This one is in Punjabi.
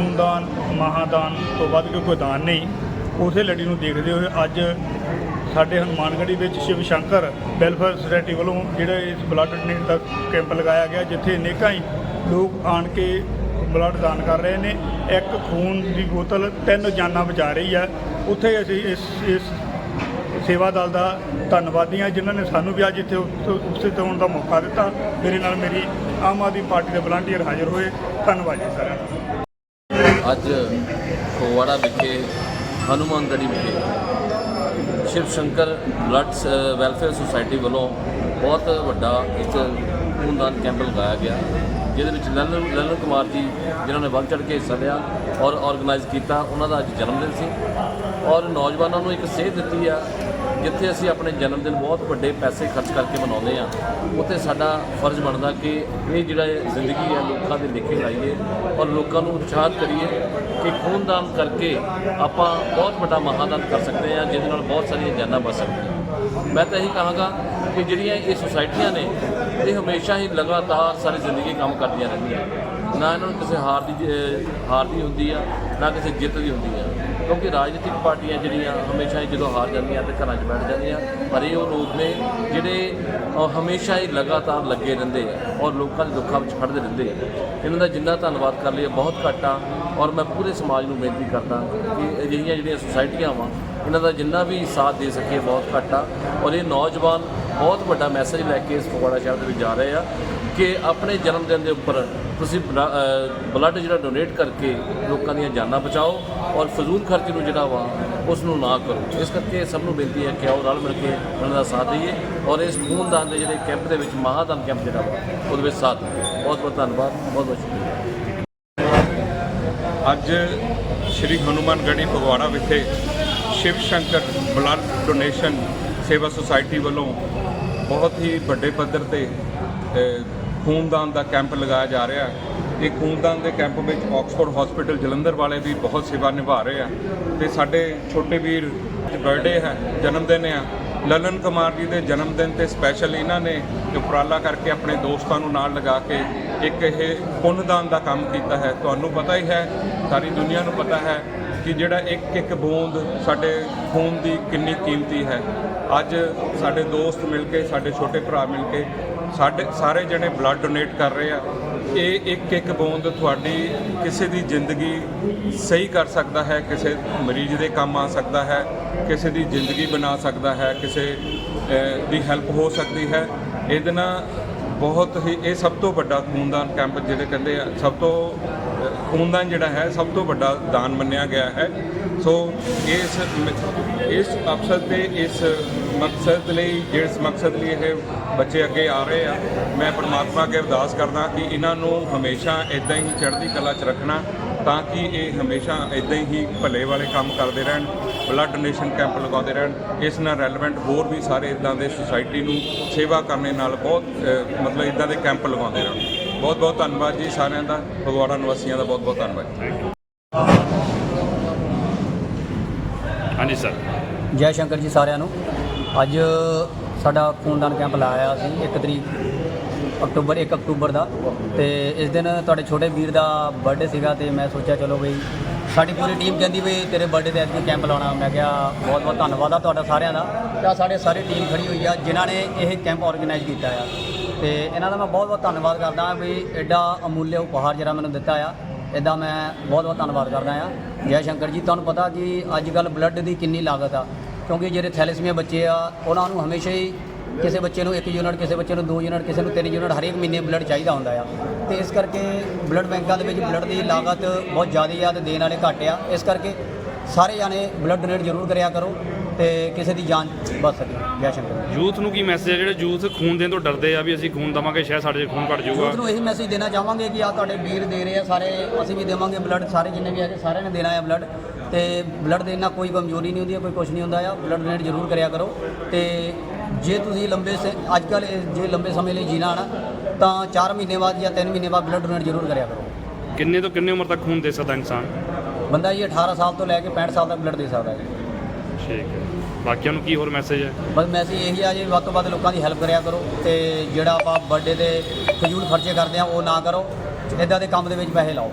ਖੂਨਦਾਨ, ਮਹਾਦਾਨ ਤੋਂ ਵੱਧ ਕੇ ਕੋਈ ਦਾਨ ਨਹੀਂ। ਉਸੇ ਲੜੀ ਨੂੰ ਦੇਖਦੇ ਹੋਏ ਅੱਜ ਸਾਡੇ ਹਨੂਮਾਨਗੜ੍ਹੀ ਵਿੱਚ ਸ਼ਿਵ ਸ਼ੰਕਰ ਵੈਲਫੇਅਰ ਸੁਸਾਇਟੀ ਵੱਲੋਂ ਜਿਹੜਾ ਇਸ ਬਲੱਡ ਡੋਨੇਟ ਦਾ ਕੈਂਪ ਲਗਾਇਆ ਗਿਆ, ਜਿੱਥੇ ਅਨੇਕਾਂ ਹੀ ਲੋਕ ਆਣ ਕੇ ਬਲੱਡ ਦਾਨ ਕਰ ਰਹੇ ਨੇ। ਇੱਕ ਖੂਨ ਦੀ ਬੋਤਲ, ਤਿੰਨ ਜਾਨਾਂ ਬਚਾ ਰਹੀ ਹੈ ਉੱਥੇ ਅਸੀਂ ਇਸ ਇਸ ਸੇਵਾ ਦਲ ਦਾ ਧੰਨਵਾਦੀ ਹਾਂ, ਜਿਨ੍ਹਾਂ ਨੇ ਸਾਨੂੰ ਵੀ ਅੱਜ ਇੱਥੇ ਉਪ- ਉਪਸਥਿਤ ਹੋਣ ਦਾ ਮੌਕਾ ਦਿੱਤਾ। ਮੇਰੇ ਨਾਲ ਮੇਰੀ ਆਮ ਆਦਮੀ ਪਾਰਟੀ ਦੇ ਵਲੰਟੀਅਰ ਹਾਜ਼ਰ ਹੋਏ। ਧੰਨਵਾਦ ਜੀ ਸਾਰਿਆਂ ਦਾ। ਅੱਜ ਫਗਵਾੜਾ ਵਿਖੇ ਹਨੂਮਾਨਗੜ੍ਹੀ ਵਿਖੇ ਸ਼ਿਵ ਸ਼ੰਕਰ ਬਲੱਡ ਸ- ਵੈਲਫੇਅਰ ਸੁਸਾਇਟੀ ਵੱਲੋਂ ਬਹੁਤ ਵੱਡਾ ਇੱਕ ਖੂਨਦਾਨ ਕੈਂਪ ਲਗਾਇਆ ਗਿਆ, ਜਿਹਦੇ ਵਿੱਚ ਲਲਨ ਲਲਨ ਕੁਮਾਰ ਜੀ, ਜਿਨ੍ਹਾਂ ਨੇ ਵੱਧ ਚੜ੍ਹ ਕੇ ਹਿੱਸਾ ਲਿਆ ਔਰ ਆਰਗੇਨਾਈਜ਼ ਕੀਤਾ, ਉਹਨਾਂ ਦਾ ਅੱਜ ਜਨਮ ਦਿਨ ਸੀ ਔਰ ਨੌਜਵਾਨਾਂ ਨੂੰ ਇੱਕ ਸੇਧ ਦਿੱਤੀ ਆ ਜਿੱਥੇ ਅਸੀਂ ਆਪਣੇ ਜਨਮ ਦਿਨ ਬਹੁਤ ਵੱਡੇ ਪੈਸੇ ਖਰਚ ਕਰਕੇ ਮਨਾਉਂਦੇ ਆ ਉੱਥੇ ਸਾਡਾ ਫਰਜ਼ ਬਣਦਾ ਕਿ ਇਹ ਜਿਹੜਾ ਜ਼ਿੰਦਗੀ ਹੈ, ਲੋਕਾਂ ਦੇ ਲੇਖੇ ਲਾਈਏ ਔਰ ਲੋਕਾਂ ਨੂੰ ਉਤਸ਼ਾਹਿਤ ਕਰੀਏ ਕਿ ਖੂਨਦਾਨ ਕਰਕੇ ਆਪਾਂ ਬਹੁਤ ਵੱਡਾ ਮਹਾਦਾਨ ਕਰ ਸਕਦੇ ਹਾਂ, ਜਿਹਦੇ ਨਾਲ ਬਹੁਤ ਸਾਰੀਆਂ ਜਾਨਾਂ ਬਚ ਸਕਦੀਆਂ ਮੈਂ ਤਾਂ ਇਹੀ ਕਹਾਂਗਾ ਕਿ ਜਿਹੜੀਆਂ ਇਹ ਸੁਸਾਇਟੀਆਂ ਨੇ, ਇਹ ਹਮੇਸ਼ਾ ਹੀ ਲਗਾਤਾਰ ਸਾਰੀ ਜ਼ਿੰਦਗੀ ਕੰਮ ਕਰਦੀਆਂ ਰਹਿੰਦੀਆਂ ਨਾ ਇਹਨਾਂ ਨੂੰ ਕਿਸੇ ਹਾਰ ਦੀ ਜ- ਹਾਰ ਦੀ ਹੁੰਦੀ ਆ, ਨਾ ਕਿਸੇ ਜਿੱਤ ਦੀ ਹੁੰਦੀ ਆ। ਕਿਉਂਕਿ ਰਾਜਨੀਤਿਕ ਪਾਰਟੀਆਂ ਜਿਹੜੀਆਂ ਹਮੇਸ਼ਾ ਹੀ ਜਦੋਂ ਹਾਰ ਜਾਂਦੀਆਂ ਤੇ ਘਰਾਂ 'ਚ ਬੈਠ ਜਾਂਦੀਆਂ, ਪਰ ਇਹ ਉਹ ਲੋਕ ਨੇ ਜਿਹੜੇ ਹਮੇਸ਼ਾ ਹੀ ਲਗਾਤਾਰ ਲੱਗੇ ਰਹਿੰਦੇ ਆ ਔਰ ਲੋਕਾਂ ਦੇ ਦੁੱਖਾਂ ਵਿੱਚ ਖੜਦੇ ਰਹਿੰਦੇ ਆ। ਇਹਨਾਂ ਦਾ ਜਿੰਨਾ ਧੰਨਵਾਦ ਕਰ ਲਈਏ, ਬਹੁਤ ਘੱਟ ਆ ਔਰ ਮੈਂ ਪੂਰੇ ਸਮਾਜ ਨੂੰ ਬੇਨਤੀ ਕਰਦਾ ਕਿ ਅਜਿਹੀਆਂ ਜਿਹੜੀਆਂ ਸੁਸਾਇਟੀਆਂ ਵਾ, ਇਹਨਾਂ ਦਾ ਜਿੰਨਾ ਵੀ ਸਾਥ ਦੇ ਸਕੀਏ ਬਹੁਤ ਘੱਟ ਆ ਔਰ ਇਹ ਨੌਜਵਾਨ ਬਹੁਤ ਵੱਡਾ ਮੈਸੇਜ ਲੈ ਕੇ ਇਸ ਫਗਵਾੜਾ ਸ਼ਹਿਰ ਦੇ ਵਿੱਚ ਜਾ ਰਹੇ ਆ ਕਿ ਆਪਣੇ ਜਨਮ ਦਿਨ ਦੇ ਉੱਪਰ ਤੁਸੀਂ ਬਲੱਡ ਜਿਹੜਾ ਡੋਨੇਟ ਕਰਕੇ ਲੋਕਾਂ ਦੀਆਂ ਜਾਨਾਂ ਬਚਾਓ ਔਰ ਫਜ਼ੂਲ ਖਰਚ ਨੂੰ ਜਿਹੜਾ ਵਾ ਉਸ ਨੂੰ ਨਾ ਕਰੋ। ਇਸ ਕਰਕੇ ਸਭ ਨੂੰ ਬੇਨਤੀ ਹੈ ਕਿ ਆਓ ਰਲ ਮਿਲ ਕੇ ਉਹਨਾਂ ਦਾ ਸਾਥ ਦਈਏ ਔਰ ਇਸ ਖੂਨਦਾਨ ਦੇ ਜਿਹੜੇ ਕੈਂਪ ਦੇ ਵਿੱਚ ਮਹਾਦਾਨ ਕੈਂਪ ਜਿਹੜਾ ਵਾ, ਉਹਦੇ ਵਿੱਚ ਸਾਥ ਦਈਏ। ਬਹੁਤ ਬਹੁਤ ਧੰਨਵਾਦ, ਬਹੁਤ ਬਹੁਤ ਸ਼ੁਕਰੀਆ। ਅੱਜ ਸ਼੍ਰੀ ਹਨੂਮਾਨਗੜ੍ਹੀ ਫਗਵਾੜਾ ਵਿਖੇ Shiv Shankar blood donation Sewa society ਵੱਲੋਂ ਬਹੁਤ ਹੀ ਵੱਡੇ ਪੱਧਰ ਤੇ ਖੂਨਦਾਨ ਦਾ ਕੈਂਪ ਲਗਾਇਆ ਜਾ ਰਿਹਾ ਹੈ। ਇਹ ਖੂਨਦਾਨ ਦੇ ਕੈਂਪ ਵਿੱਚ ਆਕਸਫੋਰਡ ਹਸਪੀਟਲ ਜਲੰਧਰ ਵਾਲੇ ਵੀ ਬਹੁਤ ਸੇਵਾ ਨਿਭਾ ਰਹੇ ਆ। ਤੇ ਸਾਡੇ ਛੋਟੇ ਵੀਰ ਬਰਥਡੇ ਹੈ, ਜਨਮ ਦਿਨ ਆ। ਲਲਨ ਕੁਮਾਰ ਜੀ ਦੇ ਜਨਮ ਦਿਨ ਤੇ ਸਪੈਸ਼ਲ ਇਹਨਾਂ ਨੇ ਉਪਰਾਲਾ ਕਰਕੇ ਆਪਣੇ ਦੋਸਤਾਂ ਨੂੰ ਨਾਲ ਲਗਾ ਕੇ ਇੱਕ ਇਹ ਪੁੰਨਦਾਨ ਦਾ ਕੰਮ ਕੀਤਾ ਹੈ। ਤੁਹਾਨੂੰ ਪਤਾ ਹੀ ਹੈ, ਸਾਰੀ ਦੁਨੀਆ ਨੂੰ ਪਤਾ ਹੈ ਕਿ ਜਿਹੜਾ ਇੱਕ ਇੱਕ ਬੂੰਦ ਸਾਡੇ ਖੂਨ ਦੀ ਕਿੰਨੀ ਕੀਮਤੀ ਹੈ। ਅੱਜ ਸਾਡੇ ਦੋਸਤ ਮਿਲ ਕੇ, ਸਾਡੇ ਛੋਟੇ ਭਰਾ ਮਿਲ ਕੇ, ਸਾਡੇ ਸਾਰੇ ਜਣੇ ਬਲੱਡ ਡੋਨੇਟ ਕਰ ਰਹੇ ਆ। ਇਹ ਇੱਕ ਇੱਕ ਬੂੰਦ ਤੁਹਾਡੀ ਕਿਸੇ ਦੀ ਜ਼ਿੰਦਗੀ ਸਹੀ ਕਰ ਸਕਦਾ ਹੈ, ਕਿਸੇ ਮਰੀਜ਼ ਦੇ ਕੰਮ ਆ ਸਕਦਾ ਹੈ, ਕਿਸੇ ਦੀ ਜ਼ਿੰਦਗੀ ਬਣਾ ਸਕਦਾ ਹੈ, ਕਿਸੇ ਦੀ ਹੈਲਪ ਹੋ ਸਕਦੀ ਹੈ। ਇਹਦੇ ਨਾਲ ਬਹੁਤ ਹੀ, ਇਹ ਸਭ ਤੋਂ ਵੱਡਾ ਖੂਨਦਾਨ ਕੈਂਪ ਜਿਹੜੇ ਕਹਿੰਦੇ ਆ, ਸਭ ਤੋਂ ਖੂਨਦਾਨ ਜਿਹੜਾ ਹੈ ਸਭ ਤੋਂ ਵੱਡਾ ਦਾਨ ਮੰਨਿਆ ਗਿਆ ਹੈ। ਸੋ ਇਸ ਮ- ਇਸ ਅਵਸਰ ਤੇ, ਇਸ ਮਕਸਦ ਲਈ, ਜਿਸ ਮਕਸਦ ਲਈ ਇਹ ਬੱਚੇ ਅੱਗੇ ਆ ਰਹੇ ਆ, ਮੈਂ ਪਰਮਾਤਮਾ ਅੱਗੇ ਅਰਦਾਸ ਕਰਦਾ ਕਿ ਇਹਨਾਂ ਨੂੰ ਹਮੇਸ਼ਾ ਇਦਾਂ ਹੀ ਚੜ੍ਹਦੀ ਕਲਾ 'ਚ ਰੱਖਣਾ, ਤਾਂ ਕਿ ਇਹ ਹਮੇਸ਼ਾ ਇਦਾਂ ਹੀ ਭਲੇ ਵਾਲੇ ਕੰਮ ਕਰਦੇ ਰਹਿਣ ਬਲੱਡ ਡੋਨੇਸ਼ਨ ਕੈਂਪ ਲਗਾਉਂਦੇ ਰਹਿਣ, ਇਸ ਨਾਲ ਰੈਲੇਵੈਂਟ ਹੋਰ ਵੀ ਸਾਰੇ ਇਦਾਂ ਦੇ ਸੁਸਾਇਟੀ ਨੂੰ ਸੇਵਾ ਕਰਨੇ ਨਾਲ ਬਹੁਤ ਮਤਲਬ ਇਦਾਂ ਦੇ ਕੈਂਪ ਲਗਾਉਂਦੇ ਰਹਿਣ। ਬਹੁਤ ਬਹੁਤ ਧੰਨਵਾਦ ਜੀ ਸਾਰਿਆਂ ਦਾ ਫਗਵਾੜਾ ਨਿਵਾਸੀਆਂ ਦਾ ਬਹੁਤ ਬਹੁਤ ਧੰਨਵਾਦ ਹਾਂਜੀ ਸਰ। ਜੈ ਸ਼ੰਕਰ ਜੀ ਸਾਰਿਆਂ ਨੂੰ। ਅੱਜ ਸਾਡਾ ਖੂਨਦਾਨ ਕੈਂਪ ਲਾਇਆ ਸੀ 1 ਤਰੀਕ ਅਕਤੂਬਰ 1 ਅਕਤੂਬਰ ਦਾ। ਤੇ ਇਸ ਦਿਨ ਤੁਹਾਡੇ ਛੋਟੇ ਵੀਰ ਦਾ ਬਰਥਡੇ ਸੀਗਾ ਤੇ ਮੈਂ ਸੋਚਿਆ ਚਲੋ ਬਈ ਸਾਡੀ ਪੂਰੀ ਟੀਮ ਕਹਿੰਦੀ ਵੀ ਤੇਰੇ ਬਰਥਡੇ ਤੇ ਅੱਜ ਕੈਂਪ ਲਾਉਣਾ। ਮੈਂ ਕਿਹਾ ਬਹੁਤ ਬਹੁਤ ਧੰਨਵਾਦ ਆ ਤੁਹਾਡਾ ਸਾਰਿਆਂ ਦਾ। ਤੇ ਸਾਡੇ ਸਾਰੀ ਟੀਮ ਖੜੀ ਹੋਈ ਆ ਜਿਨ੍ਹਾਂ ਨੇ ਇਹ ਕੈਂਪ ਆਰਗੇਨਾਈਜ਼ ਕੀਤਾ ਆ। ਤੇ ਇਹਨਾਂ ਦਾ ਮੈਂ ਬਹੁਤ ਬਹੁਤ ਧੰਨਵਾਦ ਕਰਦਾ ਹਾਂ ਵੀ ਐਡਾ ਅਮੁੱਲੇ ਉਪਹਾਰ ਜਿਹੜਾ ਮੈਨੂੰ ਦਿੱਤਾ ਆ ਇਦਾਂ ਮੈਂ ਬਹੁਤ ਬਹੁਤ ਧੰਨਵਾਦ ਕਰਦਾ ਆ ਜੈ ਸ਼ੰਕਰ ਜੀ, ਤੁਹਾਨੂੰ ਪਤਾ ਜੀ ਅੱਜ ਕੱਲ ਬਲੱਡ ਦੀ ਕਿੰਨੀ ਲਾਗਤ ਆ, ਕਿਉਂਕਿ ਜਿਹੜੇ ਥੈਲੇਸੀਮੀਆ ਬੱਚੇ ਆ, ਉਹਨਾਂ ਨੂੰ ਹਮੇਸ਼ਾ ਹੀ ਕਿਸੇ ਬੱਚੇ ਨੂੰ ਇੱਕ ਯੂਨਿਟ ਕਿਸੇ ਬੱਚੇ ਨੂੰ ਦੋ ਯੂਨਿਟ ਕਿਸੇ ਨੂੰ ਤਿੰਨ ਯੂਨਿਟ ਹਰੇਕ ਮਹੀਨੇ ਬਲੱਡ ਚਾਹੀਦਾ ਹੁੰਦਾ ਆ। ਤੇ ਇਸ ਕਰਕੇ ਬਲੱਡ ਬੈਂਕਾਂ ਦੇ ਵਿੱਚ ਬਲੱਡ ਦੀ ਲਾਗਤ ਬਹੁਤ ਜ਼ਿਆਦਾ ਆ ਤੇ ਦੇਣ ਵਾਲੇ ਘੱਟ ਆ। ਇਸ ਕਰਕੇ ਸਾਰੇ ਜਾਣੇ ਬਲੱਡ ਡੋਨੇਟ ਜ਼ਰੂਰ ਕਰਿਆ ਕਰੋ। ਤੇ ਕਿਸੇ ਦੀ ਜਾਨ ਬਚ ਸਕੇ ਜੈ ਸ਼ੰਕਰ। ਯੂਥ ਨੂੰ ਕੀ ਮੈਸੇਜ ਹੈ? ਜਿਹੜੇ ਯੂਥ ਖੂਨ ਦੇਣ ਤੋਂ ਡਰਦੇ ਆ ਵੀ ਅਸੀਂ ਖੂਨ ਦਵਾਂਗੇ ਸ਼ਾਇਦ ਸਾਡੇ 'ਚ ਖੂਨ ਘਟ ਜਾਊਗਾ। ਯੂਥ ਨੂੰ ਇਹੀ ਮੈਸੇਜ ਦੇਣਾ ਚਾਹਾਂਗੇ ਕਿ ਆ ਤੁਹਾਡੇ ਵੀਰ ਦੇ ਰਹੇ ਆ ਸਾਰੇ ਅਸੀਂ ਵੀ ਦੇਵਾਂਗੇ ਬਲੱਡ ਸਾਰੇ ਜਿੰਨੇ ਵੀ ਹੈਗੇ ਸਾਰਿਆਂ ਨੇ ਦੇਣਾ ਹੈ ਬਲੱਡ ਤੇ ਬਲੱਡ ਦੇਣ ਨਾਲ ਕੋਈ ਕਮਜ਼ੋਰੀ ਨਹੀਂ ਹੁੰਦੀ ਹੈ ਕੋਈ ਕੁਝ ਨਹੀਂ ਹੁੰਦਾ ਆ। ਬਲੱਡ ਡੋਨੇਟ ਜ਼ਰੂਰ ਕਰਿਆ ਕਰੋ। ਤੇ ਜੇ ਤੁਸੀਂ ਲੰਬੇ ਸੇ ਅੱਜ ਕੱਲ ਜੇ ਲੰਬੇ ਸਮੇਂ ਲਈ ਜੀਣਾ ਨਾ ਤਾਂ 4 ਮਹੀਨੇ ਬਾਅਦ ਜਾਂ 3 ਮਹੀਨੇ ਬਾਅਦ ਬਲੱਡ ਡੋਨੇਟ ਜ਼ਰੂਰ ਕਰਿਆ ਕਰੋ। ਕਿੰਨੇ ਤੋਂ ਕਿੰਨੇ ਉਮਰ ਤੱਕ ਖੂਨ ਦੇ ਸਕਦਾ ਇਨਸਾਨ? ਬੰਦਾ ਜੀ 18 ਸਾਲ ਤੋਂ ਲੈ ਕੇ 65 ਸਾਲ ਤੱਕ ਬਲੱਡ ਦੇ ਸਕਦਾ ਹੈ ਠੀਕ ਹੈ। ਬਾਕੀਆਂ ਨੂੰ ਕੀ ਹੋਰ ਮੈਸੇਜ ਹੈ? ਬਸ ਮੈਸੇਜ ਇਹੀ ਆ ਜੀ, ਵੱਧ ਤੋਂ ਵੱਧ ਲੋਕਾਂ ਦੀ ਹੈਲਪ ਕਰਿਆ ਕਰੋ ਤੇ ਜਿਹੜਾ ਆਪਾਂ ਬਰਥਡੇ ਤੇ ਫਜ਼ੂਲ ਖਰਚੇ ਕਰਦੇ ਆ, ਉਹ ਨਾ ਕਰੋ। ਇਦਾਂ ਦੇ ਕੰਮ ਦੇ ਵਿੱਚ ਪੈਸੇ ਲਾਓ।